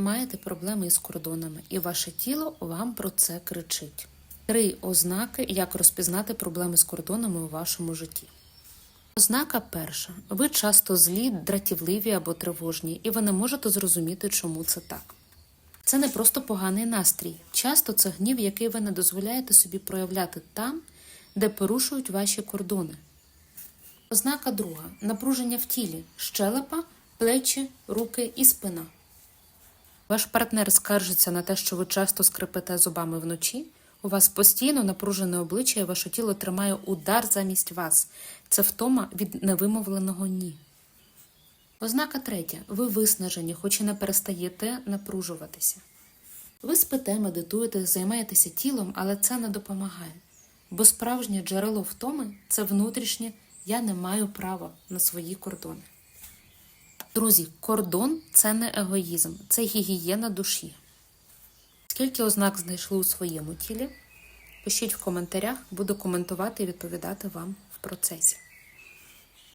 маєте проблеми із кордонами, і ваше тіло вам про це кричить. Три ознаки, як розпізнати проблеми з кордонами у вашому житті. Ознака перша. Ви часто злі, дратівливі або тривожні, і ви не можете зрозуміти, чому це так. Це не просто поганий настрій. Часто це гнів, який ви не дозволяєте собі проявляти там, де порушують ваші кордони. Ознака друга напруження в тілі, щелепа, плечі, руки і спина. Ваш партнер скаржиться на те, що ви часто скрипите зубами вночі. У вас постійно напружене обличчя і ваше тіло тримає удар замість вас. Це втома від невимовленого ні. Ознака третя. Ви виснажені, хоч і не перестаєте напружуватися. Ви спите, медитуєте, займаєтеся тілом, але це не допомагає. Бо справжнє джерело втоми це внутрішнє я не маю права на свої кордони. Друзі, кордон це не егоїзм, це гігієна душі. Скільки ознак знайшли у своєму тілі? Пишіть в коментарях, буду коментувати і відповідати вам в процесі.